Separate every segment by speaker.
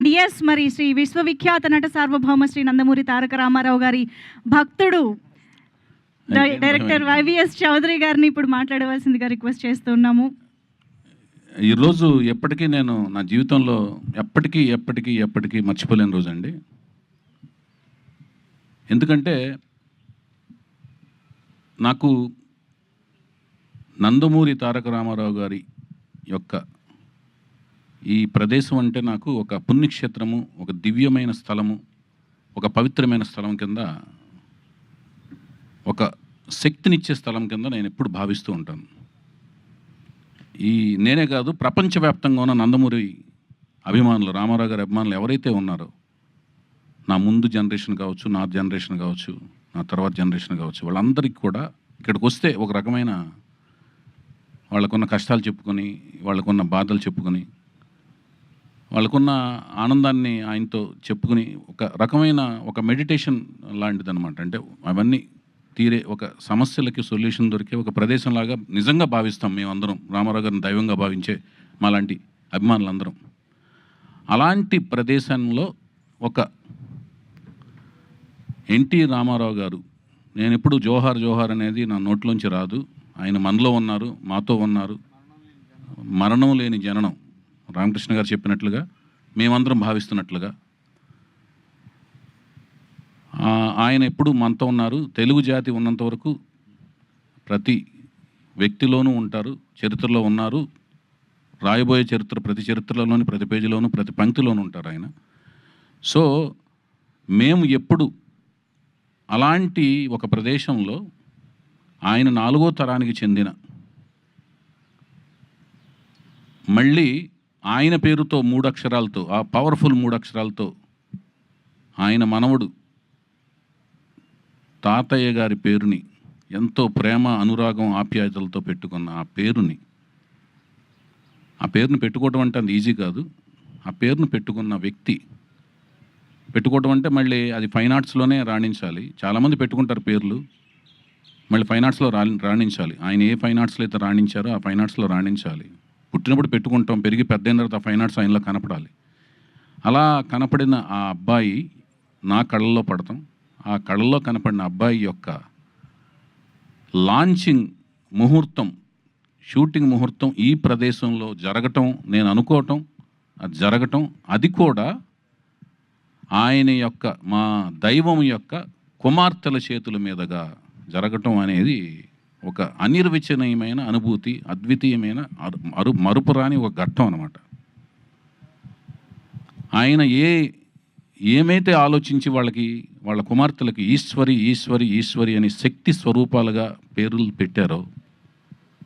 Speaker 1: DS మరి శ్రీ విశ్వవిఖ్యాత నట సార్వభౌమ శ్రీ నందమూరి తారక రామారావు గారి భక్తుడు. డైరెక్టర్ వైవిఎస్ చౌదరి గారిని ఇప్పుడు మాట్లాడవలసిందిగా రిక్వెస్ట్ చేస్తున్నాము
Speaker 2: ఈరోజు ఎప్పటికీ నేను నా జీవితంలో ఎప్పటికీ ఎప్పటికీ ఎప్పటికీ మర్చిపోలేని రోజు అండి ఎందుకంటే నాకు నందమూరి తారక రామారావు గారి యొక్క ఈ ప్రదేశం అంటే నాకు ఒక పుణ్యక్షేత్రము ఒక దివ్యమైన స్థలము ఒక పవిత్రమైన స్థలం కింద ఒక శక్తినిచ్చే స్థలం కింద నేను ఎప్పుడు భావిస్తూ ఉంటాను. ఈ నేనే కాదు ప్రపంచవ్యాప్తంగా ఉన్న నందమూరి అభిమానులు రామారావు గారి అభిమానులు ఎవరైతే ఉన్నారో నా ముందు జనరేషన్ కావచ్చు నా జనరేషన్ కావచ్చు నా తర్వాత జనరేషన్ కావచ్చు వాళ్ళందరికీ కూడా ఇక్కడికి వస్తే ఒక రకమైన వాళ్ళకున్న కష్టాలు చెప్పుకొని వాళ్ళకున్న బాధలు చెప్పుకొని వాళ్ళకున్న ఆనందాన్ని ఆయనతో చెప్పుకుని ఒక రకమైన ఒక మెడిటేషన్ లాంటిది అనమాట అంటే అవన్నీ తీరే ఒక సమస్యలకి సొల్యూషన్ దొరికే ఒక ప్రదేశంలాగా నిజంగా భావిస్తాం మేమందరం. రామారావు గారిని దైవంగా భావించే మాలాంటి అభిమానులందరం. అలాంటి ప్రదేశంలో ఒక ఎన్టీ రామారావు గారు నేను ఎప్పుడు జోహార్ జోహార్ అనేది నా నోట్లోంచి రాదు. ఆయన మనలో ఉన్నారు మాతో ఉన్నారు. మరణం లేని జననం. రామకృష్ణ గారు చెప్పినట్లుగా మేమందరం భావిస్తున్నట్లుగా ఆయన ఎప్పుడు మనతో ఉన్నారు. తెలుగు జాతి ఉన్నంత వరకు ప్రతి వ్యక్తిలోనూ ఉంటారు చరిత్రలో ఉన్నారు. రాయబోయే చరిత్ర ప్రతి చరిత్రలోని ప్రతి పేజీలోనూ ప్రతి పంక్తిలోనూ ఉంటారు ఆయన. సో మేము ఎప్పుడు అలాంటి ఒక ప్రదేశంలో ఆయన నాలుగో తరానికి చెందిన మళ్ళీ ఆయన పేరుతో మూడు అక్షరాలతో ఆ పవర్ఫుల్ మూడు అక్షరాలతో ఆయన మనవడు తాతయ్య గారి పేరుని ఎంతో ప్రేమ అనురాగం ఆప్యాయతలతో పెట్టుకున్న ఆ పేరుని ఆ పేరుని పెట్టుకోవడం అంటే అది ఈజీ కాదు. ఆ పేరును పెట్టుకున్న వ్యక్తి పెట్టుకోవడం అంటే మళ్ళీ అది ఫైన్ ఆర్ట్స్లోనే రాణించాలి. చాలామంది పెట్టుకుంటారు పేర్లు. మళ్ళీ ఫైన్ ఆర్ట్స్లో రాణించాలి. ఆయన ఏ ఫైన్ ఆర్ట్స్లో అయితే రాణించారో ఆ ఫైన్ ఆర్ట్స్లో రాణించాలి. పుట్టినప్పుడు పెట్టుకుంటాం పెరిగి పెద్ద అయిన తర్వాత ఫైన్ ఆర్ట్స్ ఆయనలో కనపడాలి. అలా కనపడిన ఆ అబ్బాయి నా కళ్ళల్లో పడతాం. ఆ కళ్ళల్లో కనపడిన అబ్బాయి యొక్క లాంచింగ్ ముహూర్తం షూటింగ్ ముహూర్తం ఈ ప్రదేశంలో జరగటం నేను అనుకోవటం అది జరగటం అది కూడా ఆయన యొక్క మా దైవం యొక్క కుమార్తెల చేతుల మీదుగా జరగటం అనేది ఒక అనిర్వచనీయమైన అనుభూతి అద్వితీయమైన అరు మరు మరుపురాని ఒక ఘట్టం అనమాట ఆయన ఏ ఏమైతే ఆలోచించి వాళ్ళకి వాళ్ళ కుమార్తెలకి ఈశ్వరి ఈశ్వరి ఈశ్వరి అని శక్తి స్వరూపాలుగా పేర్లు పెట్టారో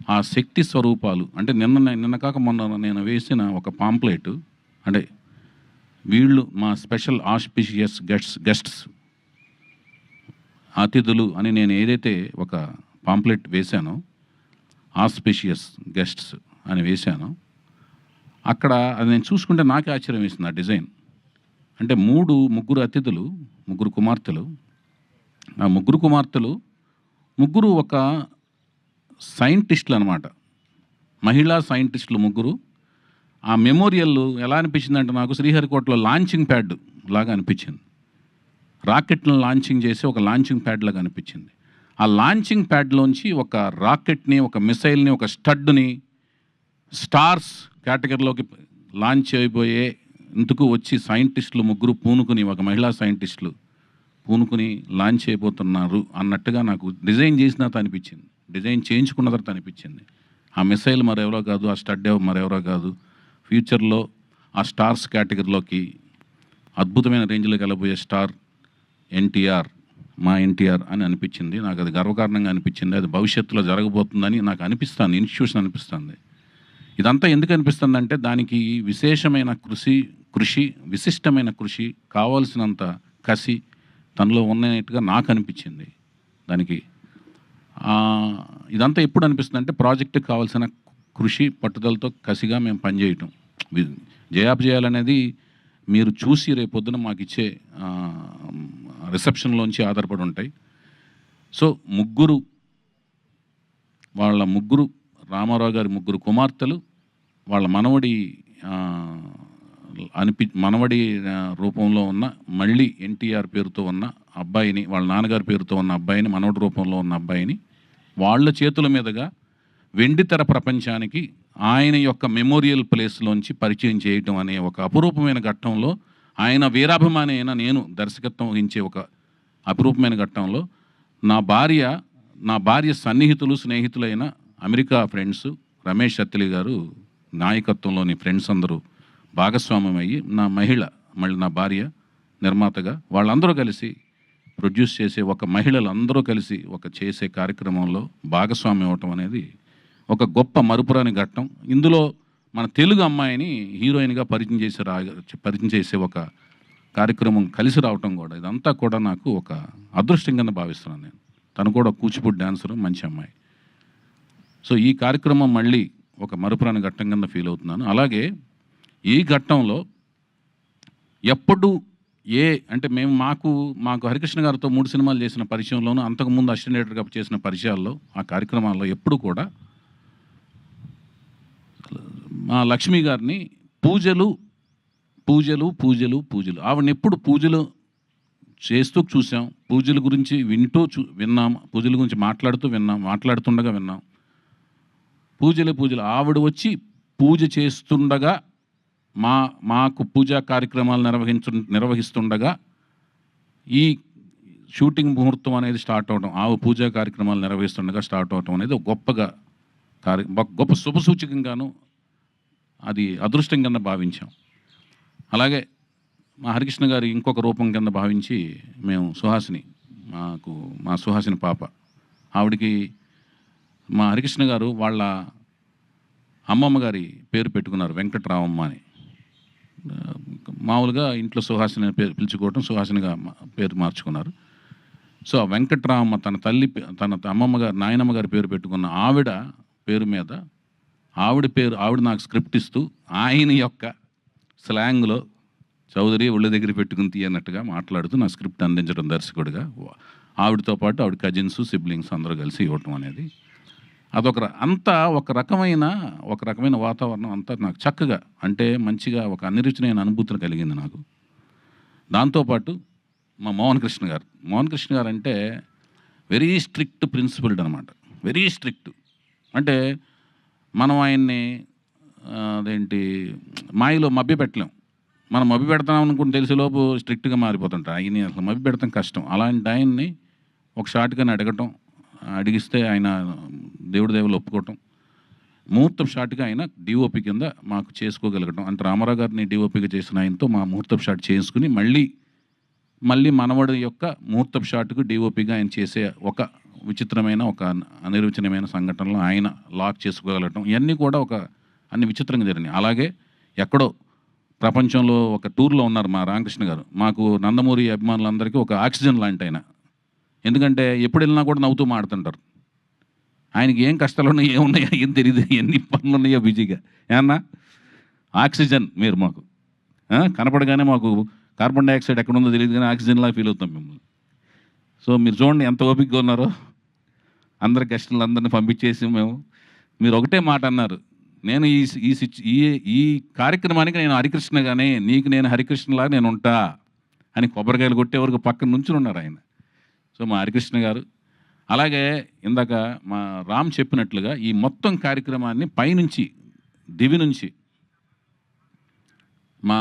Speaker 2: ఆ శక్తి స్వరూపాలు అంటే నిన్న నిన్న కాక మొన్న నేను వేసిన ఒక పాంప్లెట్ అంటే వీళ్ళు మా స్పెషల్ ఆస్పిషియస్ గెస్ట్స్ గెస్ట్స్ అతిథులు అని నేను ఏదైతే ఒక పాంప్లెట్ వేశాను. ఆస్పిషియస్ గెస్ట్స్ అని వేశాను. అక్కడ అది నేను చూసుకుంటే నాకే ఆశ్చర్యం వేసింది ఆ డిజైన్. అంటే మూడు ముగ్గురు అతిథులు ముగ్గురు కుమార్తెలు. ఆ ముగ్గురు కుమార్తెలు ముగ్గురు ఒక సైంటిస్టులు అనమాట మహిళా సైంటిస్టులు ముగ్గురు. ఆ మెమోరియల్ ఎలా అనిపించింది అంటే నాకు శ్రీహరికోటలో లాంచింగ్ ప్యాడ్ లాగా అనిపించింది. రాకెట్లను లాంచింగ్ చేసి ఒక లాంచింగ్ ప్యాడ్ లాగా అనిపించింది. ఆ లాంచింగ్ ప్యాడ్లోంచి ఒక రాకెట్ని ఒక మిసైల్ని ఒక స్టడ్ని స్టార్స్ కేటగిరీలోకి లాంచ్ అయిపోయే ఇందుకు వచ్చి సైంటిస్టులు ముగ్గురు పూనుకుని ఒక మహిళా సైంటిస్టులు పూనుకుని లాంచ్ అయిపోతున్నారు అన్నట్టుగా నాకు డిజైన్ చేసిన అనిపించింది డిజైన్ చేయించుకున్న తర్వాత అనిపించింది ఆ మిసైల్ మరెవరో కాదు ఆ స్టడ్ మరెవరో కాదు. ఫ్యూచర్లో ఆ స్టార్స్ కేటగిరీలోకి అద్భుతమైన రేంజ్లో వెళ్ళబోయే స్టార్ ఎన్టీఆర్. మా ఎన్టీఆర్ అని అనిపించింది. నాకు అది గర్వకారణంగా అనిపించింది. అది భవిష్యత్తులో జరగబోతుందని నాకు అనిపిస్తుంది. ఇన్స్టిట్యూషన్ అనిపిస్తుంది. ఇదంతా ఎందుకు అనిపిస్తుంది అంటే దానికి విశేషమైన కృషి కృషి విశిష్టమైన కృషి కావాల్సినంత కసి తనలో ఉన్నట్టుగా నాకు అనిపించింది. దానికి ఇదంతా ఎప్పుడు అనిపిస్తుంది అంటే ప్రాజెక్టుకి కావాల్సిన కృషి పట్టుదలతో కసిగా మేము పనిచేయటం. వి- జయాపజయాలనేది మీరు చూసి రేపొద్దున మాకు ఇచ్చే రిసెప్షన్లోంచి ఆధారపడి ఉంటాయి. సో ముగ్గురు వాళ్ళ ముగ్గురు రామారావు గారి ముగ్గురు కుమార్తెలు వాళ్ళ మనవడి అనిపి మనవడి రూపంలో ఉన్న మళ్ళీ ఎన్టీఆర్ పేరుతో ఉన్న అబ్బాయిని వాళ్ళ నాన్నగారి పేరుతో ఉన్న అబ్బాయిని మనవడి రూపంలో ఉన్న అబ్బాయిని వాళ్ళ చేతుల మీదుగా వెండితెర ప్రపంచానికి ఆయన యొక్క మెమోరియల్ ప్లేస్లోంచి పరిచయం చేయటం అనే ఒక అపురూపమైన ఘట్టంలో ఆయన వీరాభిమాని అయిన నేను దర్శకత్వం వహించే ఒక అపురూపమైన ఘట్టంలో నా భార్య నా భార్య సన్నిహితులు స్నేహితులైన అమెరికా ఫ్రెండ్స్ రమేష్ అత్తిలి గారు నాయకత్వంలోని ఫ్రెండ్స్ అందరూ భాగస్వామ్యం అయ్యి నా మహిళ మళ్ళీ నా భార్య నిర్మాతగా వాళ్ళందరూ కలిసి ప్రొడ్యూస్ చేసే ఒక మహిళలు అందరూ కలిసి ఒక చేసే కార్యక్రమంలో భాగస్వామ్యం అవటం అనేది ఒక గొప్ప మరుపురాని ఘట్టం. ఇందులో మన తెలుగు అమ్మాయిని హీరోయిన్గా పరిచయం చేసే రా పరిచయం చేసే ఒక కార్యక్రమం కలిసి రావటం కూడా ఇదంతా కూడా నాకు ఒక అదృష్టం కింద భావిస్తున్నాను నేను. తను కూడా కూచిపూడి డాన్సర్ మంచి అమ్మాయి. సో ఈ కార్యక్రమం మళ్ళీ ఒక మరుపురాని ఘట్టం కింద ఫీల్ అవుతున్నాను. అలాగే ఈ ఘట్టంలో ఎప్పుడు ఏ అంటే మేము మాకు మాకు హరికృష్ణ గారితో మూడు సినిమాలు చేసిన పరిచయంలోనూ అంతకుముందు అసిస్టెంట్ డైరెక్టర్గా చేసిన పరిచయాల్లో ఆ కార్యక్రమాల్లో ఎప్పుడు కూడా మా లక్ష్మి గారిని పూజలు పూజలు పూజలు పూజలు. ఆవిడని ఎప్పుడు పూజలు చేస్తూ చూసాం. పూజల గురించి వింటూ చూ విన్నాం. పూజల గురించి మాట్లాడుతూ విన్నాం. మాట్లాడుతుండగా విన్నాం. పూజలు పూజలు. ఆవిడ వచ్చి పూజ చేస్తుండగా మా మాకు పూజా కార్యక్రమాలు నిర్వహించు నిర్వహిస్తుండగా ఈ షూటింగ్ ముహూర్తం అనేది స్టార్ట్ అవడం ఆవు పూజా కార్యక్రమాలు నిర్వహిస్తుండగా స్టార్ట్ అవడం అనేది గొప్పగా కార్య గొప్ప శుభసూచకంగాను అది అదృష్టం కింద భావించాం. అలాగే మా హరికృష్ణ గారి ఇంకొక రూపం కింద భావించి మేము సుహాసిని మాకు మా సుహాసిని పాప. ఆవిడకి మా హరికృష్ణ గారు వాళ్ళ అమ్మమ్మ గారి పేరు పెట్టుకున్నారు వెంకట్రామమ్మ అని. మామూలుగా ఇంట్లో సుహాసిని పేరు పిలుచుకోవటం సుహాసినిగా మా- పేరు మార్చుకున్నారు. సో ఆ వెంకట్రామమ్మ తన తల్లి పే- తన అమ్మమ్మ గారు నాయనమ్మ గారి పేరు పెట్టుకున్న ఆవిడ పేరు మీద ఆవిడ పేరు ఆవిడ నాకు స్క్రిప్ట్ ఇస్తూ ఆయన యొక్క స్లాంగ్లో చౌదరి ఒళ్ళ దగ్గర పెట్టుకుని తీయనట్టుగా మాట్లాడుతూ నా స్క్రిప్ట్ అందించడం దర్శకుడిగా. ఆవిడతో పాటు ఆవిడ కజిన్స్ సిబ్లింగ్స్ అందరూ కలిసి ఇవ్వటం అనేది అదొక అంతా ఒక రకమైన ఒక రకమైన వాతావరణం అంతా నాకు చక్కగా అంటే మంచిగా ఒక అనిరుచినైన అనుభూతిని కలిగింది నాకు. దాంతోపాటు మా మోహన్ కృష్ణ గారు మోహన్ కృష్ణ గారు అంటే వెరీ స్ట్రిక్ట్ ప్రిన్సిపల్డ్ అనమాట వెరీ స్ట్రిక్ట్. అంటే మనం ఆయన్ని అదేంటి మాయలో మభ్య పెట్టలేం. మనం మభ్య పెడతాం అనుకుని తెలిసేలోపు స్ట్రిక్ట్గా మారిపోతుంటారు ఆయన్ని అసలు మభ్య పెడతాం కష్టం. అలాంటి ఆయన్ని ఒక షార్ట్గా అడగటం అడిగిస్తే ఆయన దేవుడి దేవులు ఒప్పుకోవటం ముహూర్తం షాట్గా ఆయన డిఓపి కింద మాకు చేసుకోగలగటం. అంటే రామారావు గారిని డిఓపిగా చేసిన ఆయనతో మా ముహూర్తం షాట్ చేసుకుని మళ్ళీ మళ్ళీ మనవడి యొక్క ముహూర్తం షాట్కు డిఓపిగా ఆయన చేసే ఒక విచిత్రమైన ఒక అనిర్వచనీయమైన సంఘటనలు ఆయన లాక్ చేసుకోగలగటం ఇవన్నీ కూడా ఒక అన్ని విచిత్రంగా జరిగినాయి. అలాగే ఎక్కడో ప్రపంచంలో ఒక టూర్లో ఉన్నారు మా రామకృష్ణ గారు. మాకు నందమూరి అభిమానులందరికీ ఒక ఆక్సిజన్ లాంటి ఆయన. ఎందుకంటే ఎప్పుడు వెళ్ళినా కూడా నవ్వుతూ మాడుతుంటారు ఆయనకి ఏం కష్టాలు ఉన్నాయో ఏమున్నాయో ఏం తెలియదు ఎన్ని పనులు ఉన్నాయో బిజీగా. ఏమన్నా? ఆక్సిజన్ మీరు మాకు. కనపడగానే మాకు కార్బన్ డైఆక్సైడ్ ఎక్కడ ఉందో తెలియదు కానీ ఆక్సిజన్లా ఫీల్ అవుతాం మిమ్మల్ని. సో మీరు చూడండి ఎంత ఓపికగా ఉన్నారో. అందరి గెస్టులు అందరిని పంపించేసి మేము మీరు ఒకటే మాట అన్నారు. నేను ఈ ఈ సిచ్- ఈ ఈ కార్యక్రమానికి నేను హరికృష్ణగానే నీకు నేను హరికృష్ణలాగా నేను ఉంటా అని కొబ్బరికాయలు కొట్టే వరకు పక్కన నుంచి ఉన్నారు ఆయన. సో మా హరికృష్ణ గారు అలాగే ఇందాక మా రామ్ చెప్పినట్లుగా ఈ మొత్తం కార్యక్రమాన్ని పైనుంచి దివి నుంచి మా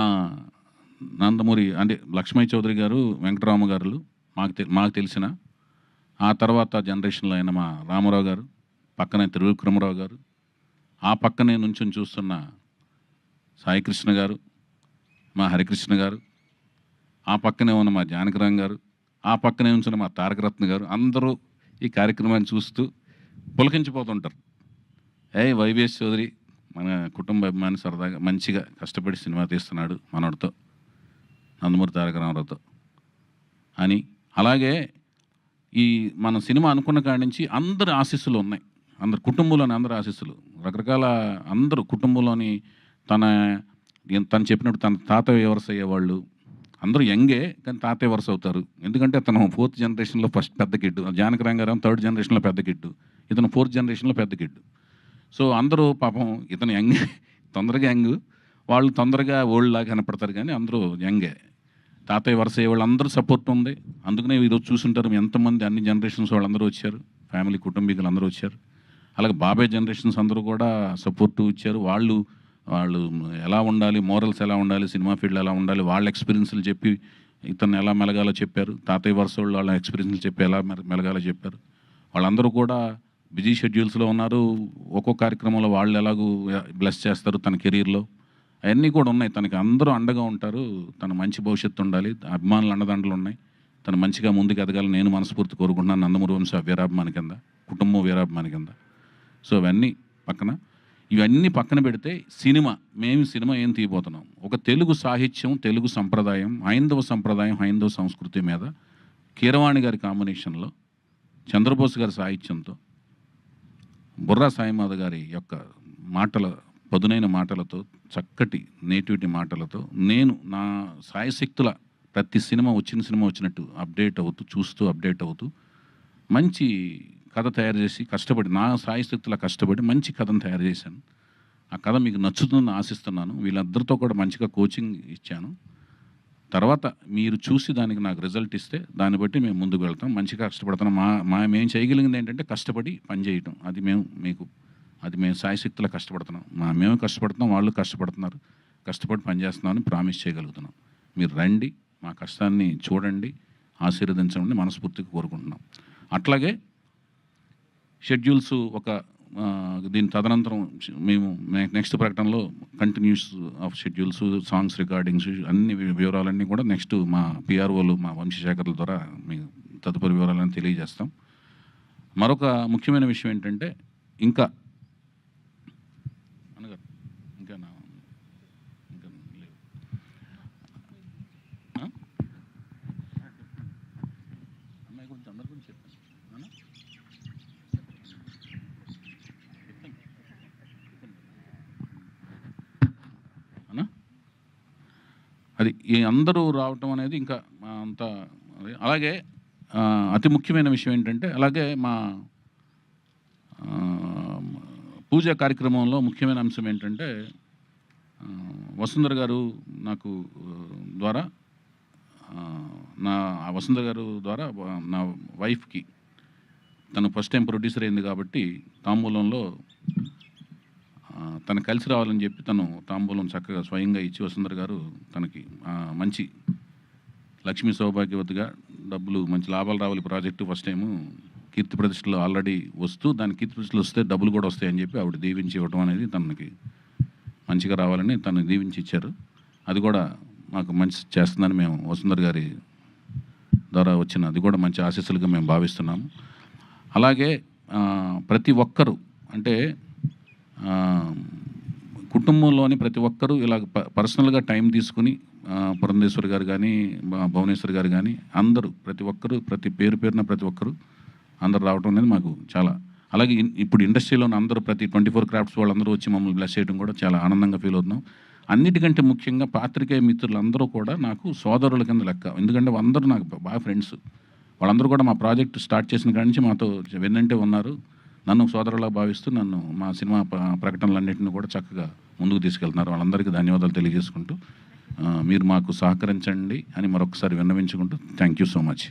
Speaker 2: నందమూరి అంటే లక్ష్మయ్య చౌదరి గారు వెంకటరామ గారులు మాకు మాకు తెలిసిన. ఆ తర్వాత జనరేషన్లో అయిన మా రామారావు గారు పక్కనే త్రివిక్రమరావు గారు ఆ పక్కనే నుంచొని చూస్తున్న సాయికృష్ణ గారు మా హరికృష్ణ గారు ఆ పక్కనే ఉన్న మా జానకిరామ్ గారు ఆ పక్కనే ఉంచిన మా తారకరత్న గారు అందరూ ఈ కార్యక్రమాన్ని చూస్తూ పులకించిపోతుంటారు. ఏ వైవిఎస్ చౌదరి మన కుటుంబ అభిమాని సరదాగా మంచిగా కష్టపడి సినిమా తీస్తున్నాడు మనోడితో నందమూరి తారక రామారావుతో అని అలాగే ఈ మన సినిమా అనుకున్న కాడి నుంచి అందరి ఆశీస్సులు ఉన్నాయి. అందరు కుటుంబంలోని అందరి ఆశీస్సులు. రకరకాల అందరూ కుటుంబంలోని తన తను చెప్పినట్టు తన తాతయ్య వరుస అయ్యేవాళ్ళు. అందరూ యంగే కానీ తాతయ్య వరుస అవుతారు. ఎందుకంటే తను ఫోర్త్ జనరేషన్లో ఫస్ట్ పెద్ద కిడ్డు జానక రంగారావు థర్డ్ జనరేషన్లో పెద్ద కిడ్డు ఇతను ఫోర్త్ జనరేషన్లో పెద్ద కిడ్డు సో అందరూ పాపం ఇతను యంగ్ తొందరగా యంగ్. వాళ్ళు తొందరగా ఓల్డ్ లాగా కనపడతారు కానీ అందరూ యంగే. తాతయ్య వరుస వాళ్ళందరూ సపోర్ట్ ఉంది. అందుకనే ఈరోజు చూసుంటారు ఎంతమంది అన్ని జనరేషన్స్ వాళ్ళందరూ వచ్చారు. ఫ్యామిలీ కుటుంబీకులు అందరూ వచ్చారు. అలాగే బాబాయ్ జనరేషన్స్ అందరూ కూడా సపోర్టు ఇచ్చారు. వాళ్ళు వాళ్ళు ఎలా ఉండాలి మోరల్స్ ఎలా ఉండాలి సినిమా ఫీల్డ్ ఎలా ఉండాలి వాళ్ళ ఎక్స్పీరియన్స్లు చెప్పి ఇతను ఎలా మెలగాలో చెప్పారు. తాతయ్య వరుస వాళ్ళు వాళ్ళ ఎక్స్పీరియన్స్లు చెప్పి ఎలా మెలగాలో చెప్పారు. వాళ్ళందరూ కూడా బిజీ షెడ్యూల్స్లో ఉన్నారు. ఒక్కో కార్యక్రమంలో వాళ్ళు ఎలాగూ బ్లెస్ చేస్తారు తన కెరీర్లో అవన్నీ కూడా ఉన్నాయి. తనకి అందరూ అండగా ఉంటారు. తన మంచి భవిష్యత్తు ఉండాలి. అభిమానులు అండదండలు ఉన్నాయి. తను మంచిగా ముందుకు ఎదగాలి. నేను మనస్ఫూర్తి కోరుకుంటున్నాను. నందమూరి వంశ వీరాభిమాన కింద కుటుంబం వీరాభిమాన కింద. సో అవన్నీ పక్కన. ఇవన్నీ పక్కన పెడితే సినిమా మేము సినిమా ఏం తీయబోతున్నాం. ఒక తెలుగు సాహిత్యం తెలుగు సంప్రదాయం హైందవ సంప్రదాయం హైందవ సంస్కృతి మీద కీరవాణి గారి కాంబినేషన్లో చంద్రబోస్ గారి సాహిత్యంతో బుర్రా సాయిమాధ గారి యొక్క మాటల పదునైన మాటలతో చక్కటి నేటివిటీ మాటలతో నేను నా సాయశక్తుల ప్రతి సినిమా వచ్చిన సినిమా వచ్చినట్టు అప్డేట్ అవుతూ చూస్తూ అప్డేట్ అవుతూ మంచి కథ తయారు చేసి కష్టపడి నా సాయశక్తుల కష్టపడి మంచి కథను తయారు చేశాను. ఆ కథ మీకు నచ్చుతుందని ఆశిస్తున్నాను. వీళ్ళందరితో కూడా మంచిగా కోచింగ్ ఇచ్చాను. తర్వాత మీరు చూసి దానికి నాకు రిజల్ట్ ఇస్తే దాన్ని బట్టి మేము ముందుకు వెళ్తాం. మంచిగా కష్టపడతాం. మా మా మేము చేయగలిగింది ఏంటంటే కష్టపడి పని చేయటం. అది మేము మీకు అది మేము సాయశక్తిలో కష్టపడుతున్నాం. మా మేము కష్టపడుతున్నాం వాళ్ళు కష్టపడుతున్నారు. కష్టపడి పని చేస్తున్నామని ప్రామిస్ చేయగలుగుతున్నాం. మీరు రండి మా కష్టాన్ని చూడండి ఆశీర్వదించండి మనస్ఫూర్తిగా కోరుకుంటున్నాం. అట్లాగే షెడ్యూల్స్ ఒక దీని తదనంతరం మేము నెక్స్ట్ ప్రకటనలో continues of schedules songs recordings అన్ని వివరాలన్నీ కూడా నెక్స్ట్ మా పిఆర్ఓలు మా వంశశేఖర్ల ద్వారా మీకు తదుపరి వివరాలను తెలియజేస్తాం. మరొక ముఖ్యమైన విషయం ఏంటంటే ఇంకా అనగారు ఇంకా నా ఇంకా లేవు ఆ? అమ్మాయి గురించి అందరి గురించి చెప్పాను అవునా? అన్నా అది ఈ అందరూ రావటం అనేది ఇంకా మా అంత అలాగే అతి ముఖ్యమైన విషయం ఏంటంటే అలాగే మా పూజా కార్యక్రమంలో ముఖ్యమైన అంశం ఏంటంటే వసుంధర గారు నాకు ద్వారా నా వసుంధర గారు ద్వారా నా వైఫ్కి తను ఫస్ట్ టైం ప్రొడ్యూసర్ అయింది కాబట్టి తాంబూలంలో తను కలిసి రావాలని చెప్పి తను తాంబూలం చక్కగా స్వయంగా ఇచ్చి వసుంధర గారు తనకి మంచి లక్ష్మీ సౌభాగ్యవతిగా డబ్బులు మంచి లాభాలు రావాలి ప్రాజెక్టు ఫస్ట్ టైము. కీర్తి ప్రతిష్టలు ఆల్రెడీ వస్తూ దాని కీర్తి ప్రతిష్టలు వస్తే డబ్బులు కూడా వస్తాయని చెప్పి ఆవిడ దీవించి ఇవ్వడం అనేది తనకి మంచిగా రావాలని తను దీవించి ఇచ్చారు. అది కూడా మాకు మంచి చేస్తుందని మేము వసుంధర గారి ద్వారా వచ్చిన అది కూడా మంచి ఆశీస్సులుగా మేము భావిస్తున్నాము. అలాగే ప్రతి ఒక్కరూ అంటే కుటుంబంలోని ప్రతి ఒక్కరూ ఇలా పర్సనల్గా టైం తీసుకుని పురంధేశ్వర్ గారు కానీ భువనేశ్వర్ గారు కానీ అందరూ ప్రతి ఒక్కరూ ప్రతి పేరు పేరున ప్రతి ఒక్కరూ అందరు రావడం అనేది మాకు చాలా అలాగే ఇప్పుడు ఇండస్ట్రీలో అందరూ ప్రతి ట్వంటీ ఫోర్ క్రాఫ్ట్స్ వాళ్ళందరూ వచ్చి మమ్మల్ని బ్లెస్ చేయడం కూడా చాలా ఆనందంగా ఫీల్ అవుతున్నాం. అన్నిటికంటే ముఖ్యంగా పాత్రికేయ మిత్రులందరూ కూడా నాకు సోదరుల కింద లెక్క ఎందుకంటే అందరూ నాకు బాగా ఫ్రెండ్స్. వాళ్ళందరూ కూడా మా ప్రాజెక్ట్ స్టార్ట్ చేసిన కాడి నుంచి మాతో వెన్నంటే ఉన్నారు. నన్ను సోదరులా భావిస్తూ నన్ను మా సినిమా ప్రకటనలన్నింటినీ కూడా చక్కగా ముందుకు తీసుకెళ్తున్నారు. వాళ్ళందరికీ ధన్యవాదాలు తెలియజేసుకుంటూ మీరు మాకు సహకరించండి అని మరొకసారి విన్నవించుకుంటూ థ్యాంక్ యూ సో మచ్